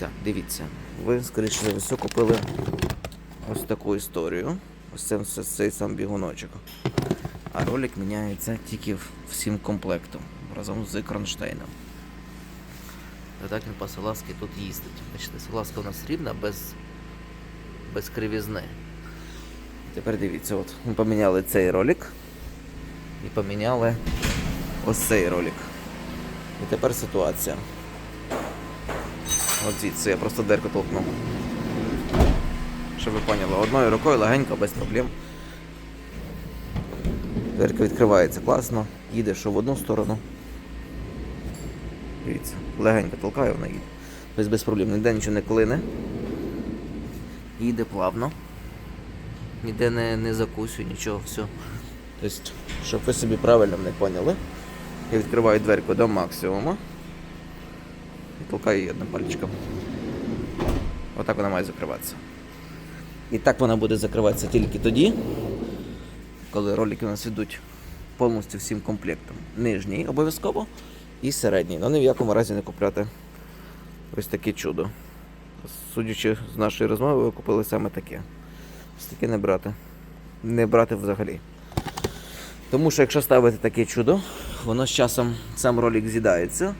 Так, дивіться. Ви, скоріше за все, купили ось таку історію. Ось це все цей сам бігуночок. А ролик міняється тільки всім комплектом разом з кронштейном. Він по салазки тут їздить. Бачите, салазка у нас рівна без, без кривізни. Тепер дивіться, от ми поміняли цей ролик і поміняли ось цей ролик. І тепер ситуація. От звідси я просто дерку толкнув. Щоб ви поняли, одною рукою легенько, без проблем. Дверка відкривається класно, їде що в одну сторону. Дивіться, легенько толкаю, вона їде. Без, без проблем, ніде нічого не клине. Їде плавно. Ніде не, не закусює, нічого, все. Тобто, щоб ви собі правильно не поняли, я відкриваю дверку до максимуму толкаю її одним пальчиком. Отак вона має закриватися. І так вона буде закриватися тільки тоді, коли ролики у нас йдуть повністю всім комплектом. Нижній обов'язково і середній. Ну ні в якому разі не купляти ось таке чудо. Судячи з нашої розмови, ви купили саме таке. Ось таке не брати. Не брати взагалі. Тому що якщо ставити таке чудо, воно з часом сам ролик з'їдається,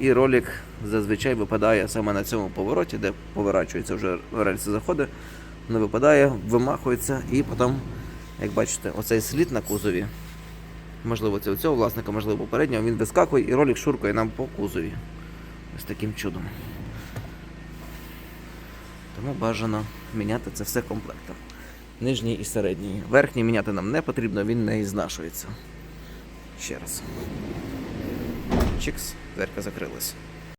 і ролик зазвичай випадає саме на цьому повороті, де поворачується вже рельси заходить, воно випадає, вимахується, і потім, як бачите, оцей слід на кузові, можливо, це у цього власника, можливо, попереднього, він вискакує і ролик шуркає нам по кузові. Ось таким чудом. Тому бажано міняти це все комплектом. Нижній і середній. Верхній міняти нам не потрібно, він не ізнашується. Ще раз. Чикс, дверка закрилась.